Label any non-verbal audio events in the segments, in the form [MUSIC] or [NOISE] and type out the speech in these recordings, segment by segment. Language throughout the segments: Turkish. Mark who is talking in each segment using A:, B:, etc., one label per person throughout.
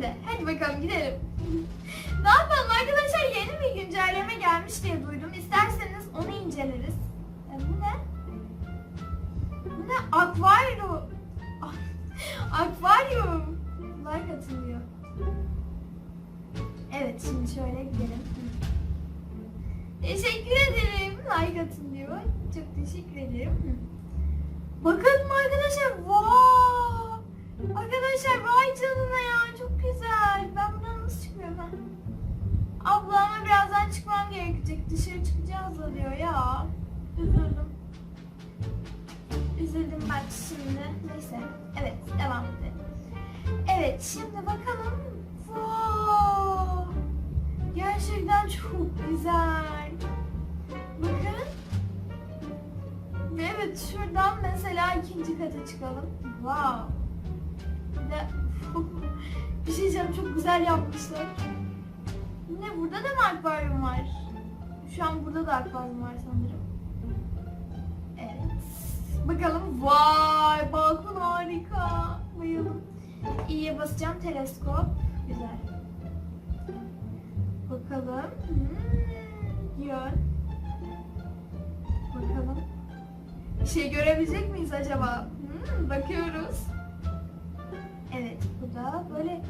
A: Şimdi hadi bakalım gidelim. [LAUGHS] ne yapalım arkadaşlar yeni bir güncelleme gelmiş diye duydum. İsterseniz onu inceleriz. E, bu ne? Bu ne? Akvaryum. [LAUGHS] Akvaryum. Like atılıyor. Evet şimdi şöyle gidelim. Teşekkür ederim. Like atın diyor. Çok teşekkür ederim. Bakın arkadaşlar. Vay. Arkadaşlar vay canına ya. Çok güzel. Ben buradan nasıl çıkıyorum ha? Abla ama birazdan çıkmam gerekecek. Dışarı çıkacağız da ya. Üzüldüm. Üzüldüm bak şimdi. Neyse. Evet devam edelim. Evet şimdi bakalım. Wow. Gerçekten çok güzel. Bakın. Ve evet şuradan mesela ikinci kata çıkalım. Wow. De [LAUGHS] bir şey diyeceğim çok güzel yapmışlar. Ne burada da mı akvaryum var? Şu an burada da akvaryum var sanırım. Evet. Bakalım. Vay balkon harika. Bayıldım. İyiye basacağım teleskop. Güzel. Bakalım. Hmm, yön. Bakalım. Bir şey görebilecek miyiz acaba? Hmm, bakıyoruz. Evet bu da böyle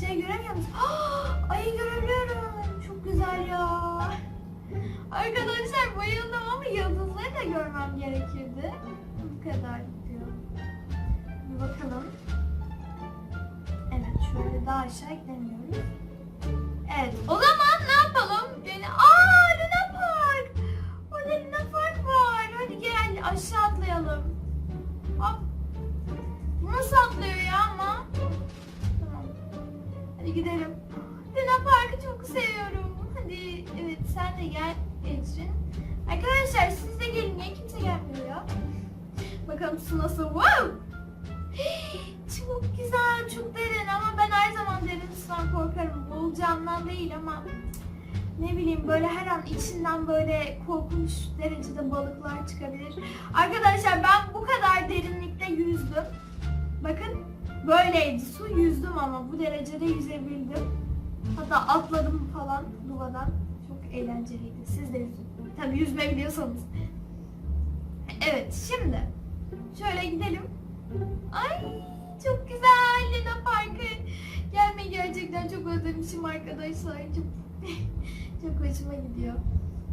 A: şey göremiyor musun? [GASPS] Ah, ayı görebiliyorum. Çok güzel ya. Arkadaşlar bayıldım ama yıldızları da görmem gerekirdi. Bu kadar diyor. Bir bakalım. Evet şöyle daha aşağı gidemiyoruz. Evet o zaman ne yapalım? Yani, aa Luna Park. Orada Luna Park var. Hadi gel aşağı atlayalım. Hop. Hadi gidelim. Luna Park'ı çok seviyorum. Hadi evet sen de gel Ecrin. Arkadaşlar siz de gelin. Niye kimse gelmiyor ya? Bakalım su nasıl? Wow! [GASPS] Çok güzel, çok derin ama ben her zaman derin sudan korkarım. Boğulacağımdan değil ama ne bileyim böyle her an içinden böyle korkunç derecede balıklar çıkabilir. Arkadaşlar ben bu kadar derinlikte yüzdüm. Bakın böyleydi su yüzdüm ama bu derecede yüzebildim. Hatta atladım falan duvadan. Çok eğlenceliydi. Siz de yüzün. Tabii yüzme biliyorsanız. Evet şimdi şöyle gidelim. Ay çok güzel Luna Park'a gelmeyi gerçekten çok özlemişim arkadaşlar. Çok, [LAUGHS] çok hoşuma gidiyor.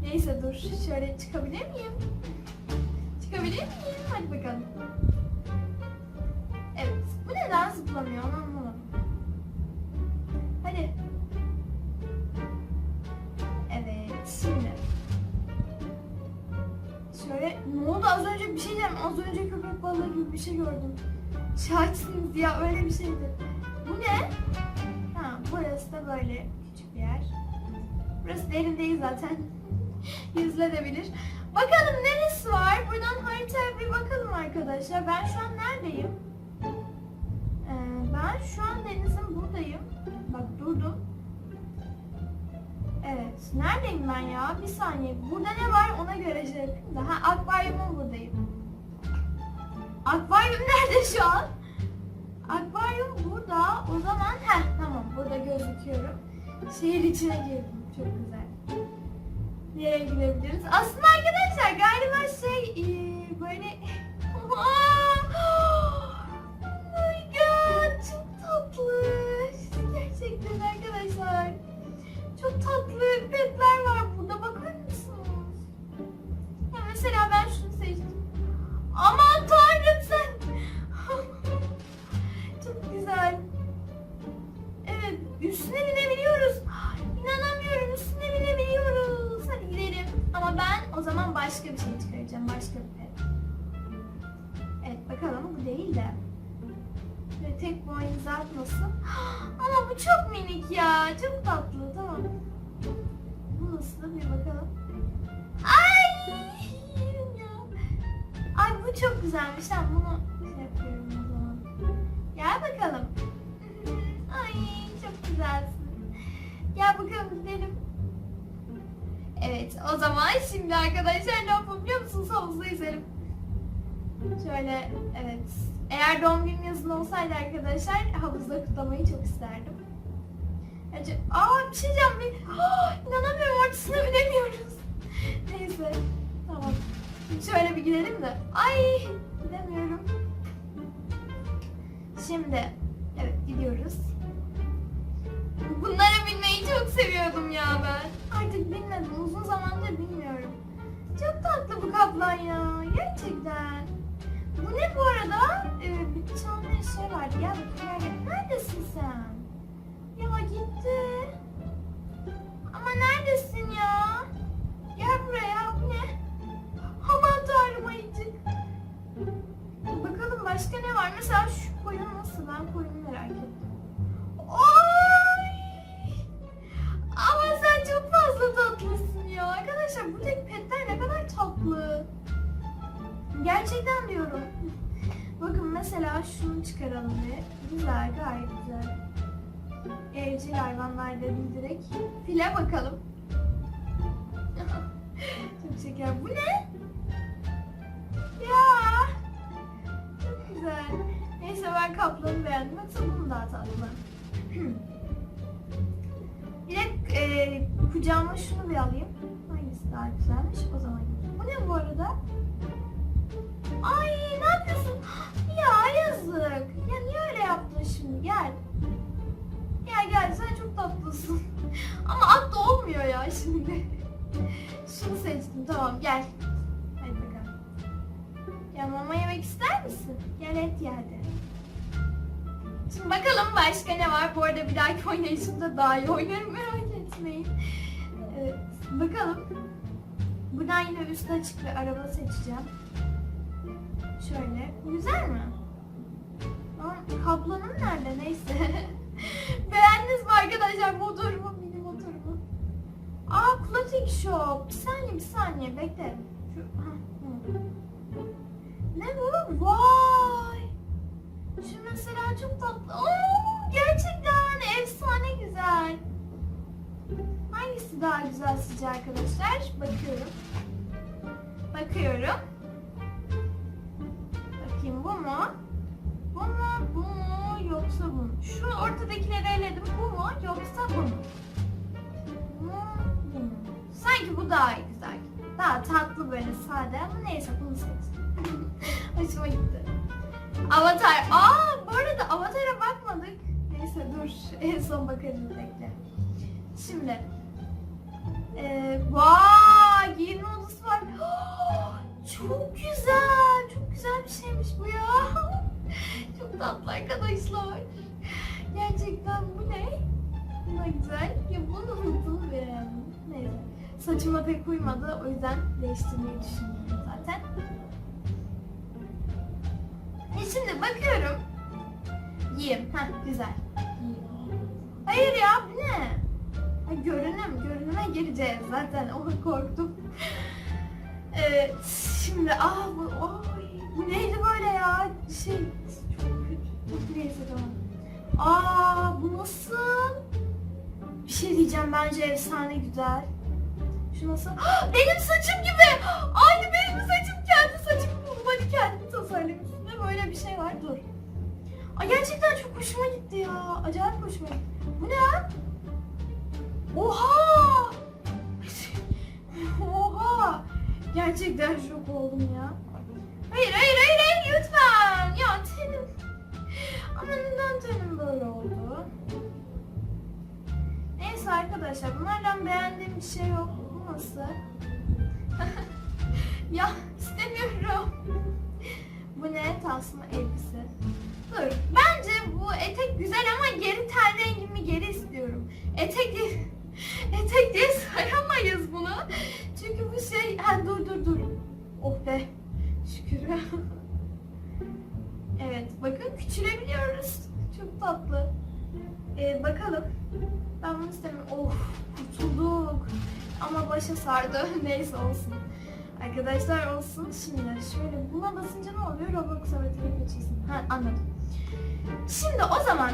A: Neyse dur şöyle çıkabilir miyim? Çıkabilir miyim? Hadi bakalım. Neden zıplamıyor anlamadım. Hadi. Evet şimdi. Şöyle ne oldu az önce bir şey diyeceğim. Az önce köpek balığı gibi bir şey gördüm. Şahitsiniz ya öyle bir şeydi. Bu ne? Ha burası da böyle küçük bir yer. Burası derin değil zaten. [LAUGHS] Yüzülebilir. Bakalım neresi var? Buradan haritaya bir bakalım arkadaşlar. Ben şu an neredeyim? Neredeyim ben ya? Bir saniye. Burada ne var ona göre şey da. Ha akvaryumun buradayım. Akvaryum [LAUGHS] nerede şu an? Akvaryum burada. O zaman heh tamam burada gözüküyorum. Şehir içine girdim. Çok güzel. Nereye gidebiliriz? Aslında arkadaşlar galiba şey böyle [LAUGHS] Petler var burada bakar mısınız? Ya mesela ben şunu seçtim. Aman tanrım sen. [LAUGHS] Çok güzel. Evet üstüne binebiliyoruz. İnanamıyorum üstüne binebiliyoruz. Hadi gidelim. Ama ben o zaman başka bir şey çıkaracağım. Başka bir pet. Evet bakalım bu değil de. Böyle tek boynuzat nasıl? [GASPS] Ama bu çok minik ya. Çok tatlı. Tamam. Nasıl? Bir bakalım. Ay! ya. Ay bu çok güzelmiş. Ben bunu şey yapıyorum o zaman. Gel bakalım. Ay çok güzelsin. Gel bakalım gidelim. Evet o zaman şimdi arkadaşlar ne yapalım biliyor musunuz? Havuzu izleyelim. Şöyle evet. Eğer doğum günüm yazın olsaydı arkadaşlar havuzda kutlamayı çok isterdim. Acı... Aa bir şey diyeceğim. Bir... Ah, inanamıyorum ortasına binemiyoruz. Neyse. Tamam. Şöyle bir gidelim de. Ay gidemiyorum. Şimdi evet gidiyoruz. Bunlara binmeyi çok seviyordum ya ben. Artık binmedim. Uzun zamandır bilmiyorum. Çok tatlı bu kaplan ya. Gerçekten. Bu ne bu arada? Ee, bir tane şey vardı. Gel bakayım. Neredesin sen? Ya gitti. Ama neredesin ya? Gel buraya. Bu ne? Aman tanrım ayıcık. Bakalım başka ne var? Mesela şu koyun nasıl? Ben koyunu merak ettim. Oy! Ama sen çok fazla tatlısın ya. Arkadaşlar buradaki petler ne kadar tatlı. Gerçekten diyorum. Bakın mesela şunu çıkaralım bir. Güzel, gayet güzel. Evcil hayvanlar dedim direkt. File bakalım. [LAUGHS] çok şeker. Bu ne? Ya. Çok güzel. Neyse ben kaplanı beğendim. Yoksa bunu daha tatlı. Bir de e, kucağıma şunu bir alayım. Hangisi daha güzelmiş o zaman. Bu ne bu arada? Tatlısın. Ama at da olmuyor ya şimdi. Şunu seçtim tamam gel. Hadi bakalım. Ya mama yemek ister misin? Gel et ye hadi. Şimdi bakalım başka ne var. Bu arada bir dahaki oynayışımda daha iyi oynarım merak etmeyin. Evet, bakalım. Buradan yine üstü açık bir araba seçeceğim. Şöyle. Güzel mi? Aa, kaplanım nerede? Neyse. [LAUGHS] [LAUGHS] Beğendiniz mi arkadaşlar motorumu, mini motorumu? Aa Clothing Shop. Bir saniye bir saniye bekle. Ne bu? Vay. Şu mesela çok tatlı. Oo, gerçekten efsane güzel. Hangisi daha güzel sizce arkadaşlar? Bakıyorum. Bakıyorum. Bakayım bu mu? Bu mu? Yoksa bu mu? Şu ortadakileri eledim. Bu mu? Yoksa bu mu? Bu mu? Bu mu? Sanki bu daha güzel. Daha tatlı böyle sade ama neyse bunu seçtim. [LAUGHS] Hoşuma gitti. Avatar. Aa bu arada Avatar'a bakmadık. Neyse dur [LAUGHS] en son bakarız bekle. Şimdi. Ee, vay giyinme odası var. [GASPS] Çok güzel. Çok güzel bir şeymiş bu ya. Çok tatlı arkadaşlar. Gerçekten bu ne? Bu güzel. Ya bunu bunu beğendim. Neyse. Saçıma pek uymadı. O yüzden değiştirmeyi düşünüyorum zaten. E şimdi bakıyorum. Yiyeyim. Heh güzel. Hayır ya bu ne? Ha, görünüm. Görünüme gireceğiz zaten. Onu korktum. Evet. Şimdi ah bu oy, bu neydi böyle ya? Şey diyeceğim bence efsane güzel. Şu nasıl? Ah, benim saçım gibi. Aynı benim saçım kendi saçım. Body kendi tasarlamış. Ne böyle bir şey var dur. Ay gerçekten çok hoşuma gitti ya. Acayip hoşuma gitti. Bu ne? Oha! [LAUGHS] Oha! Gerçekten şok oldum ya. Arkadaşlar bunlardan beğendiğim bir şey yok. Bu nasıl? [LAUGHS] ya istemiyorum. Bu ne? Tasma elbise. Dur. Bence bu etek güzel ama geri ten rengimi geri istiyorum. Etek [LAUGHS] etek diye sayamayız bunu. Çünkü bu şey... Ha dur dur dur. Oh be. Şükür. [LAUGHS] evet bakın küçülebiliyoruz. Çok tatlı. Ee, bakalım. Bunu istemiyorum. Of kurtulduk. Ama başa sardı. [LAUGHS] Neyse olsun. Arkadaşlar olsun. Şimdi şöyle buna basınca ne oluyor? Roblox öğretimi geçirsin. Ha anladım. Şimdi o zaman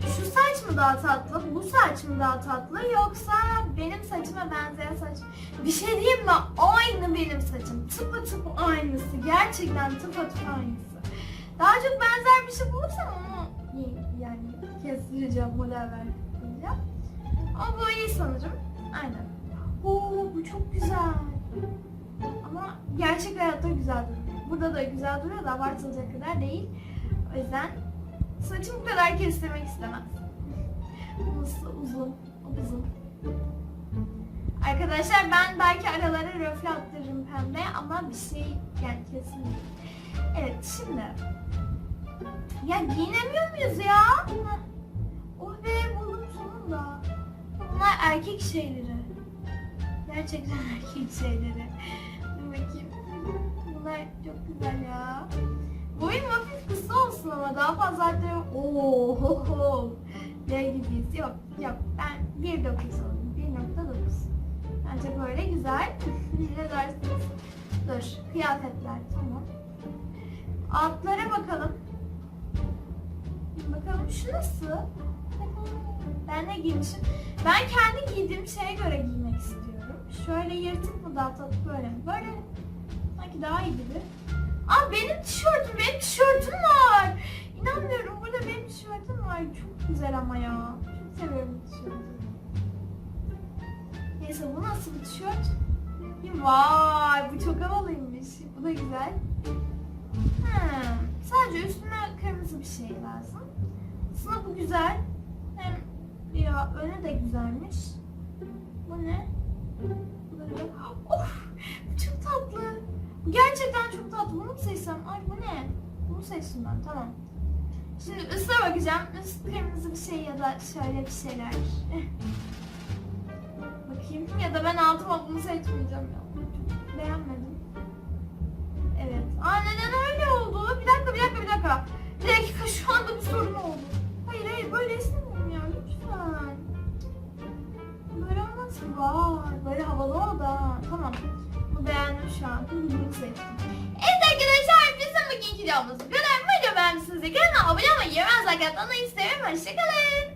A: şu saç mı daha tatlı, bu saç mı daha tatlı yoksa benim saçıma benzeyen saç? Bir şey diyeyim mi? Aynı benim saçım. Tıpa tıpa aynısı. Gerçekten tıpa tıpa aynısı. Daha çok benzer bir şey bulursam onu yani kestireceğim model ver. Hala. Ama bu iyi sanırım. Aynen. Oo bu çok güzel. Ama gerçek hayatta güzel duruyor. Burada da güzel duruyor da abartılacak kadar değil. O yüzden saçımı bu kadar kestirmek istemez. [LAUGHS] Nasıl uzun, uzun. Arkadaşlar ben belki aralara röfle attırırım pembe ama bir şey yani kesin değil. Evet şimdi. Ya giyinemiyor muyuz ya? Oh be buldum sonunda. Bunlar erkek şeyleri. Gerçekten [LAUGHS] erkek şeyleri. Dur bakayım. Bunlar çok güzel ya. Boyum hafif kısa olsun ama daha fazla arttırıyorum. Oo ho. Ne gibiyiz? Yok yok ben 1.9 alayım. 1.9. Bence böyle güzel. [LAUGHS] ne dersiniz? Dur kıyafetler tamam. Altlara bakalım. Bakalım şu nasıl? Ben ne giymişim? Ben kendi giydiğim şeye göre giymek istiyorum. Şöyle yırtık mı dağıtıp böyle mi? Böyle sanki daha iyi gibi. Aa benim tişörtüm, benim tişörtüm var. İnanmıyorum burada benim tişörtüm var. Çok güzel ama ya. Çok seviyorum bu tişörtü. Neyse bu nasıl bir tişört? Vay bu çok havalıymış. Bu da güzel. Hmm, sadece üstüne kırmızı bir şey lazım. Aslında bu güzel. Ya önü de güzelmiş. Bu ne? Bu da güzel. Of çok tatlı. Gerçekten çok tatlı. Bunu mu seçsem? Ay bu ne? Bunu seçtim ben tamam. Şimdi üste bakacağım. Üst kırmızı bir şey ya da şöyle bir şeyler. [LAUGHS] Bakayım ya da ben altıma bunu seçmeyeceğim ya. Beğenmedim. Evet. Aa neden öyle oldu? Bir dakika bir dakika bir dakika. Bir dakika şu anda bir sorun oldu. Hayır hayır böyle istemiyorum Vay böyle havalı oldu ha. Tamam. Bu beğendim şu an. Bunu seçtim. Evet arkadaşlar bizim bugünkü videomuz bu kadar. Video beğenmişsiniz. Kanalıma abone olmayı, yemez like atmayı isterim. Hoşçakalın.